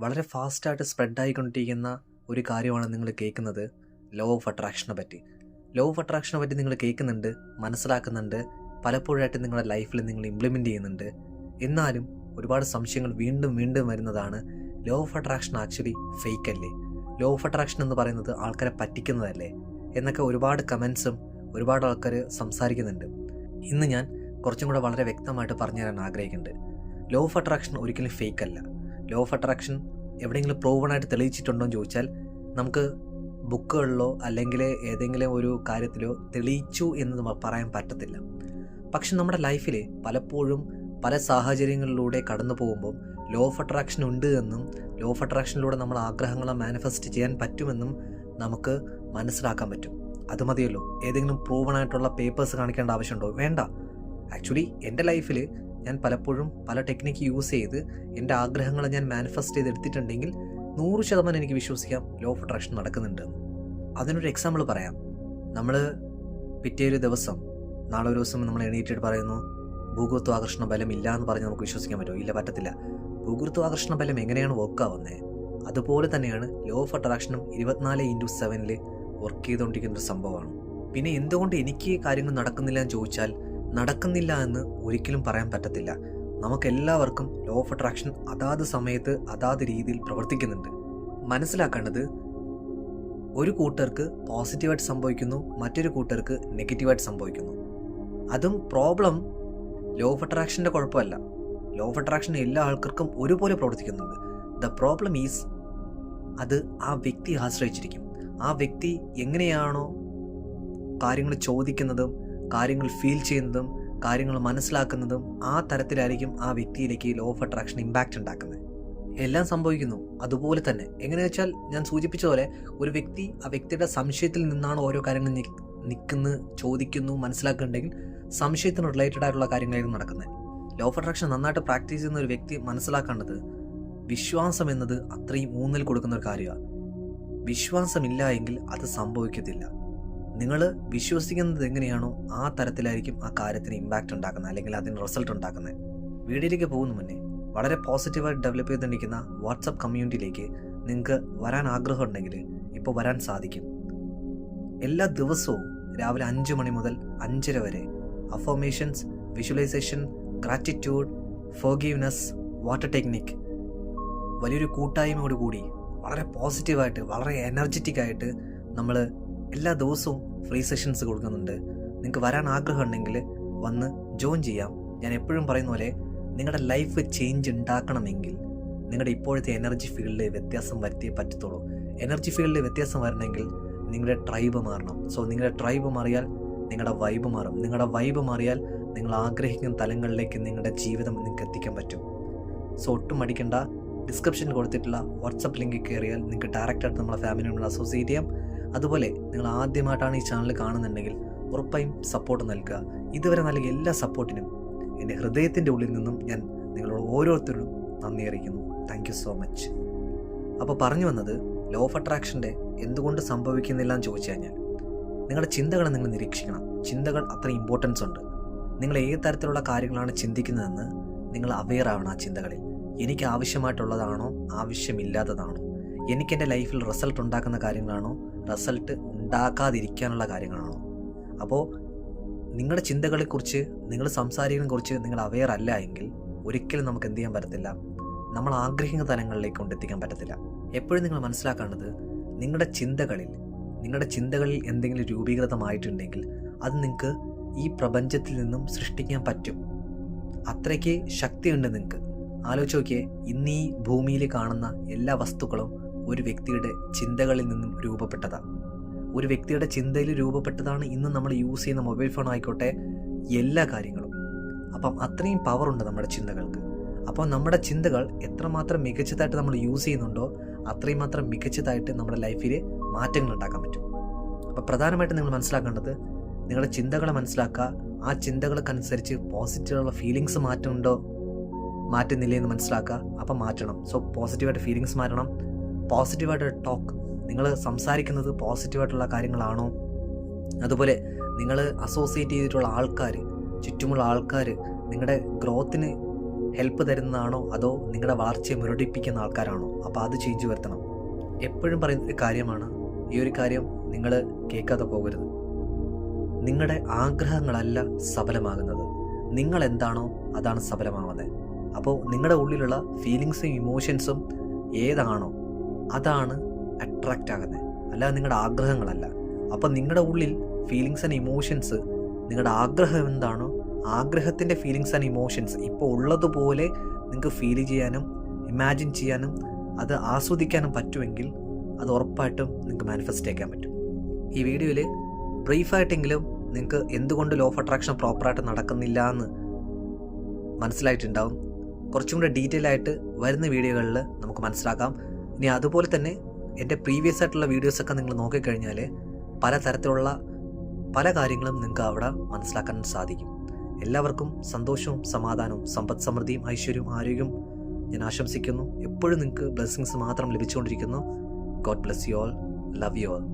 വളരെ ഫാസ്റ്റായിട്ട് സ്പ്രെഡായിക്കൊണ്ടിരിക്കുന്ന ഒരു കാര്യമാണ് നിങ്ങൾ കേൾക്കുന്നത്. ലോ ഓഫ് അട്രാക്ഷനെ പറ്റി ലോ ഓഫ് അട്രാക്ഷനെ പറ്റി നിങ്ങൾ കേൾക്കുന്നുണ്ട് മനസ്സിലാക്കുന്നുണ്ട് പലപ്പോഴായിട്ട് നിങ്ങളുടെ ലൈഫിൽ നിങ്ങൾ ഇംപ്ലിമെന്റ് ചെയ്യുന്നുണ്ട്. എന്നാലും ഒരുപാട് സംശയങ്ങൾ വീണ്ടും വീണ്ടും വരുന്നതാണ് law of attraction actually fake അല്ലേ? ലോ ഓഫ് അട്രാക്ഷൻ എന്ന് പറയുന്നത് ആൾക്കാരെ പറ്റിക്കുന്നതല്ലേ? എന്നൊക്കെ ഒരുപാട് കമൻസും ഒരുപാട് ആൾക്കാർ സംസാരിക്കുന്നുണ്ട്. ഇന്ന് ഞാൻ കുറച്ചും കൂടെ വളരെ വ്യക്തമായിട്ട് പറഞ്ഞു തരാൻ ആഗ്രഹിക്കുന്നുണ്ട്. ലോ ഓഫ് അട്രാക്ഷൻ ഒരിക്കലും ഫേക്ക് അല്ല. ലോ ഓഫ് അട്രാക്ഷൻ എവിടെയെങ്കിലും പ്രൂവൺ ആയിട്ട് തെളിയിച്ചിട്ടുണ്ടോ എന്ന് ചോദിച്ചാൽ നമുക്ക് ബുക്കുകളിലോ അല്ലെങ്കിൽ ഏതെങ്കിലും ഒരു കാര്യത്തിലോ തെളിയിച്ചു എന്ന് പറയാൻ പറ്റത്തില്ല. പക്ഷെ നമ്മുടെ ലൈഫിൽ പലപ്പോഴും പല സാഹചര്യങ്ങളിലൂടെ കടന്നു പോകുമ്പോൾ ലോ ഓഫ് അട്രാക്ഷൻ ഉണ്ട് എന്നും ലോ ഓഫ് അട്രാക്ഷനിലൂടെ നമ്മൾ ആഗ്രഹങ്ങളെ മാനിഫെസ്റ്റ് ചെയ്യാൻ പറ്റുമെന്നും നമുക്ക് മനസ്സിലാക്കാൻ പറ്റും. അത് മതിയല്ലോ. ഏതെങ്കിലും പ്രൂവൺ ആയിട്ടുള്ള പേപ്പേഴ്സ് കാണിക്കേണ്ട ആവശ്യമുണ്ടോ? വേണ്ട. ആക്ച്വലി എന്റെ ലൈഫിൽ ഞാൻ പലപ്പോഴും പല ടെക്നിക്ക് യൂസ് ചെയ്ത് എന്റെ ആഗ്രഹങ്ങളെ ഞാൻ മാനിഫെസ്റ്റ് ചെയ്തെടുത്തിട്ടുണ്ടെങ്കിൽ നൂറ് ശതമാനം എനിക്ക് വിശ്വസിക്കാം ലോ ഓഫ് അട്രാക്ഷൻ നടക്കുന്നുണ്ട് അതിനൊരു എക്സാമ്പിൾ പറയാം. നമ്മൾ പിറ്റേ ഒരു ദിവസം നാളെ ഒരു ദിവസം നമ്മൾ എണീറ്റിട്ട് പറയുന്നു ഭൂഗുരുത്വാകർഷണ ബലം ഇല്ല എന്ന് പറഞ്ഞ് നമുക്ക് വിശ്വസിക്കാൻ പറ്റുമോ? ഇല്ല പറ്റത്തില്ല. ഭൂഗുരുത്വാകർഷണ ബലം എങ്ങനെയാണ് വർക്ക് ആവുന്നത് അതുപോലെ തന്നെയാണ് ലോ ഓഫ് അട്രാക്ഷനും ഇരുപത്തിനാല് ഇന്റു സെവനിൽ വർക്ക് ചെയ്തുകൊണ്ടിരിക്കുന്ന ഒരു സംഭവമാണ്. പിന്നെ എന്തുകൊണ്ട് എനിക്ക് കാര്യങ്ങൾ നടക്കുന്നില്ല എന്ന് ചോദിച്ചാൽ നടക്കുന്നില്ല എന്ന് ഒരിക്കലും പറയാൻ പറ്റത്തില്ല. നമുക്കെല്ലാവർക്കും ലോ ഓഫ് അട്രാക്ഷൻ അതാത് സമയത്ത് അതാത് രീതിയിൽ പ്രവർത്തിക്കുന്നുണ്ട്. മനസ്സിലാക്കേണ്ടത് ഒരു കൂട്ടർക്ക് പോസിറ്റീവായിട്ട് സംഭവിക്കുന്നു മറ്റൊരു കൂട്ടർക്ക് നെഗറ്റീവായിട്ട് സംഭവിക്കുന്നു. അതും പ്രോബ്ലം ലോ ഓഫ് അട്രാക്ഷന്റെ കുഴപ്പമല്ല. ലോ ഓഫ് അട്രാക്ഷൻ എല്ലാ ആൾക്കാർക്കും ഒരുപോലെ പ്രവർത്തിക്കുന്നുണ്ട്. ദ പ്രോബ്ലം ഈസ് അത് ആ വ്യക്തി ആശ്രയിച്ചിരിക്കും. ആ വ്യക്തി എങ്ങനെയാണോ കാര്യങ്ങൾ ചോദിക്കുന്നതും കാര്യങ്ങൾ ഫീൽ ചെയ്യുന്നതും കാര്യങ്ങൾ മനസ്സിലാക്കുന്നതും ആ തരത്തിലായിരിക്കും ആ വ്യക്തിയിലേക്ക് ലോ ഓഫ് അട്രാക്ഷൻ ഇമ്പാക്റ്റ് ഉണ്ടാക്കുന്നത്. എല്ലാം സംഭവിക്കുന്നു. അതുപോലെ തന്നെ എങ്ങനെയാ വെച്ചാൽ ഞാൻ സൂചിപ്പിച്ച പോലെ ഒരു വ്യക്തി ആ വ്യക്തിയുടെ സംശയത്തിൽ നിന്നാണ് ഓരോ കാര്യങ്ങൾ നിൽക്കുന്നു ചോദിക്കുന്നു മനസ്സിലാക്കുന്നുണ്ടെങ്കിൽ സംശയത്തിന് റിലേറ്റഡ് ആയിട്ടുള്ള കാര്യങ്ങളായിരുന്നു നടക്കുന്നത്. ലോ ഓഫ് അട്രാക്ഷൻ നന്നായിട്ട് പ്രാക്ടീസ് ചെയ്യുന്ന ഒരു വ്യക്തി മനസ്സിലാക്കേണ്ടത് വിശ്വാസം എന്നത് അത്രയും ഊന്നൽ കൊടുക്കുന്ന ഒരു കാര്യമാണ്. വിശ്വാസമില്ല എങ്കിൽ അത് സംഭവിക്കത്തില്ല. നിങ്ങൾ വിശ്വസിക്കുന്നത് എങ്ങനെയാണോ ആ തരത്തിലായിരിക്കും ആ കാര്യത്തിന് ഇമ്പാക്റ്റ് ഉണ്ടാക്കുന്നത് അല്ലെങ്കിൽ അതിന് റിസൾട്ട് ഉണ്ടാക്കുന്നത്. വീഡിയോയിലേക്ക് പോകുന്ന മുന്നേ വളരെ പോസിറ്റീവായിട്ട് ഡെവലപ്പ് ചെയ്തുകൊണ്ടിരിക്കുന്ന വാട്സപ്പ് കമ്മ്യൂണിറ്റിയിലേക്ക് നിങ്ങൾക്ക് വരാൻ ആഗ്രഹം ഉണ്ടെങ്കിൽ ഇപ്പോൾ വരാൻ സാധിക്കും. എല്ലാ ദിവസവും രാവിലെ അഞ്ച് മണി മുതൽ അഞ്ചര വരെ affirmations visualisation gratitude forgiveness water technique വലിയൊരു കൂട്ടായ്മയോട് കൂടി വളരെ പോസിറ്റീവായിട്ട് വളരെ എനർജറ്റിക് ആയിട്ട് നമ്മൾ എല്ലാ ദിവസവും ഫ്രീ സെഷൻസ് കൊടുക്കുന്നുണ്ട്. നിങ്ങൾക്ക് വരാൻ ആഗ്രഹം ഉണ്ടെങ്കിൽ വന്ന് ജോയിൻ ചെയ്യാം. ഞാൻ എപ്പോഴും പറയുന്ന പോലെ നിങ്ങളുടെ ലൈഫ് ചേഞ്ച് ഉണ്ടാക്കണമെങ്കിൽ നിങ്ങളുടെ ഇപ്പോഴത്തെ എനർജി ഫീൽഡിൽ വ്യത്യാസം വരുത്തിയേ പറ്റത്തുള്ളൂ. എനർജി ഫീൽഡിൽ വ്യത്യാസം വരണമെങ്കിൽ നിങ്ങളുടെ ട്രൈബ് മാറണം. സോ നിങ്ങളുടെ ട്രൈബ് മാറിയാൽ നിങ്ങളുടെ വൈബ് മാറും. നിങ്ങളുടെ വൈബ് മാറിയാൽ നിങ്ങൾ ആഗ്രഹിക്കുന്ന തലങ്ങളിലേക്ക് നിങ്ങളുടെ ജീവിതം നിങ്ങൾക്ക് എത്തിക്കാൻ പറ്റും. സോ ഒട്ടും മടിക്കേണ്ട. ഡിസ്ക്രിപ്ഷനിൽ കൊടുത്തിട്ടുള്ള വാട്സപ്പ് ലിങ്കിൽ കയറിയാൽ നിങ്ങൾക്ക് ഡയറക്റ്റായിട്ട് നമ്മളെ ഫാമിലിയോട് അസോസിയേറ്റ് ചെയ്യാം. അതുപോലെ നിങ്ങൾ ആദ്യമായിട്ടാണ് ഈ ചാനൽ കാണുന്നുണ്ടെങ്കിൽ ഉറപ്പായും സപ്പോർട്ട് നൽകുക. ഇതുവരെ നൽകിയ എല്ലാ സപ്പോർട്ടിനും എന്റെ ഹൃദയത്തിന്റെ ഉള്ളിൽ നിന്നും ഞാൻ നിങ്ങളോട് ഓരോരുത്തരോടും നന്ദി അറിയിക്കുന്നു. താങ്ക് സോ മച്ച് അപ്പോൾ പറഞ്ഞു വന്നത് ലോ ഓഫ് അട്രാക്ഷന്റെ എന്തുകൊണ്ട് സംഭവിക്കുന്നില്ല എന്ന് ചോദിച്ചു കഴിഞ്ഞാൽ നിങ്ങളുടെ ചിന്തകളെ നിങ്ങൾ നിരീക്ഷിക്കണം. ചിന്തകൾ അത്ര ഇമ്പോർട്ടൻസ് ഉണ്ട്. നിങ്ങൾ ഏത് തരത്തിലുള്ള കാര്യങ്ങളാണ് ചിന്തിക്കുന്നതെന്ന് നിങ്ങൾ അവെയർ ആവണം ആ ചിന്തകളിൽ. എനിക്ക് ആവശ്യമായിട്ടുള്ളതാണോ? ആവശ്യമില്ലാത്തതാണോ? എനിക്ക് എന്റെ ലൈഫിൽ റിസൾട്ട് ഉണ്ടാക്കുന്ന കാര്യങ്ങളാണോ? റിസൾട്ട് ഉണ്ടാക്കാതിരിക്കാനുള്ള കാര്യങ്ങളാണോ? അപ്പോൾ നിങ്ങളുടെ ചിന്തകളെക്കുറിച്ച് നിങ്ങൾ സംസാരിക്കുന്നതിനെക്കുറിച്ച് നിങ്ങൾ അവെയർ അല്ല എങ്കിൽ ഒരിക്കലും നമുക്ക് എന്ത് ചെയ്യാൻ പറ്റത്തില്ല. നമ്മൾ ആഗ്രഹിക്കുന്ന തലങ്ങളിലേക്ക് കൊണ്ടെത്തിക്കാൻ പറ്റത്തില്ല. എപ്പോഴും നിങ്ങൾ മനസ്സിലാക്കേണ്ടത് നിങ്ങളുടെ ചിന്തകളിൽ നിങ്ങളുടെ ചിന്തകളിൽ എന്തെങ്കിലും രൂപീകൃതമായിട്ടുണ്ടെങ്കിൽ അത് നിങ്ങൾക്ക് ഈ പ്രപഞ്ചത്തിൽ നിന്നും സൃഷ്ടിക്കാൻ പറ്റും. അത്രയ്ക്ക് ശക്തിയുണ്ട് നിങ്ങൾക്ക് ആലോചിച്ച് നോക്കിയേ ഇന്ന് ഈ ഭൂമിയിൽ കാണുന്ന എല്ലാ വസ്തുക്കളും ഒരു വ്യക്തിയുടെ ചിന്തകളിൽ നിന്നും രൂപപ്പെട്ടതാണ് ഒരു വ്യക്തിയുടെ ചിന്തയിൽ രൂപപ്പെട്ടതാണ് ഇന്ന് നമ്മൾ യൂസ് ചെയ്യുന്ന മൊബൈൽ ഫോൺ ആയിക്കോട്ടെ എല്ലാ കാര്യങ്ങളും. അപ്പം അത്രയും പവർ ഉണ്ട് നമ്മുടെ ചിന്തകൾക്ക്. അപ്പോൾ നമ്മുടെ ചിന്തകൾ എത്രമാത്രം മികച്ചതായിട്ട് നമ്മൾ യൂസ് ചെയ്യുന്നുണ്ടോ അത്രയും മാത്രം മികച്ചതായിട്ട് നമ്മുടെ ലൈഫിൽ മാറ്റങ്ങൾ ഉണ്ടാക്കാൻ പറ്റും. അപ്പോൾ പ്രധാനമായിട്ട് നിങ്ങൾ മനസ്സിലാക്കേണ്ടത് നിങ്ങളുടെ ചിന്തകളെ മനസ്സിലാക്കുക. ആ ചിന്തകൾക്കനുസരിച്ച് പോസിറ്റീവുള്ള ഫീലിങ്സ് മാറ്റമുണ്ടോ? മാറ്റുന്നില്ലേ എന്ന് മനസ്സിലാക്കുക. അപ്പം മാറ്റണം. സോ പോസിറ്റീവായിട്ട് ഫീലിങ്സ് മാറ്റണം. പോസിറ്റീവായിട്ട് ടോക്ക്. നിങ്ങൾ സംസാരിക്കുന്നത് പോസിറ്റീവായിട്ടുള്ള കാര്യങ്ങളാണോ? അതുപോലെ നിങ്ങൾ അസോസിയേറ്റ് ചെയ്തിട്ടുള്ള ആൾക്കാർ ചുറ്റുമുള്ള ആൾക്കാർ നിങ്ങളുടെ ഗ്രോത്തിന് ഹെൽപ്പ് തരുന്നതാണോ? അതോ നിങ്ങളുടെ വളർച്ചയെ മുരടിപ്പിക്കുന്ന ആൾക്കാരാണോ? അപ്പോൾ അത് ചേഞ്ച് വരുത്തണം. എപ്പോഴും പറയുന്ന ഒരു കാര്യമാണ് ഈ ഒരു കാര്യം നിങ്ങൾ കേൾക്കാതെ പോകരുത്. നിങ്ങളുടെ ആഗ്രഹങ്ങളല്ല സഫലമാകുന്നത്. നിങ്ങൾ എന്താണോ അതാണ് സഫലമാവുന്നത്. അപ്പോൾ നിങ്ങളുടെ ഉള്ളിലുള്ള ഫീലിങ്സും ഇമോഷൻസും ഏതാണോ അതാണ് അട്രാക്റ്റ് ആകുന്നത് അല്ലാതെ നിങ്ങളുടെ ആഗ്രഹങ്ങളല്ല. അപ്പം നിങ്ങളുടെ ഉള്ളിൽ ഫീലിങ്സ് ആൻഡ് ഇമോഷൻസ് നിങ്ങളുടെ ആഗ്രഹം എന്താണോ ആഗ്രഹത്തിന്റെ ഫീലിങ്സ് ആൻഡ് ഇമോഷൻസ് ഇപ്പോൾ ഉള്ളതുപോലെ നിങ്ങൾക്ക് ഫീൽ ചെയ്യാനും ഇമാജിൻ ചെയ്യാനും അത് ആസ്വദിക്കാനും പറ്റുമെങ്കിൽ അത് ഉറപ്പായിട്ടും നിങ്ങൾക്ക് മാനിഫെസ്റ്റ് ചെയ്യാൻ പറ്റും. ഈ വീഡിയോയിൽ ബ്രീഫായിട്ടെങ്കിലും നിങ്ങൾക്ക് എന്തുകൊണ്ട് ലോ ഓഫ് അട്രാക്ഷൻ പ്രോപ്പറായിട്ട് നടക്കുന്നില്ല എന്ന് മനസ്സിലായിട്ടുണ്ടാവും. കുറച്ചും കൂടെ ഡീറ്റെയിൽ ആയിട്ട് വരുന്ന വീഡിയോകളിൽ നമുക്ക് മനസ്സിലാക്കാം. ഇനി അതുപോലെ തന്നെ എന്റെ പ്രീവിയസ് ആയിട്ടുള്ള വീഡിയോസൊക്കെ നിങ്ങൾ നോക്കിക്കഴിഞ്ഞാൽ പല തരത്തിലുള്ള പല കാര്യങ്ങളും നിങ്ങൾക്ക് അവിടെ മനസ്സിലാക്കാൻ സാധിക്കും. എല്ലാവർക്കും സന്തോഷവും സമാധാനവും സമ്പദ് സമൃദ്ധിയും ഐശ്വര്യവും ആരോഗ്യവും ഞാൻ ആശംസിക്കുന്നു. എപ്പോഴും നിങ്ങൾക്ക് ബ്ലെസ്സിങ്സ് മാത്രം ലഭിച്ചുകൊണ്ടിരിക്കുന്നു. God bless you all love you all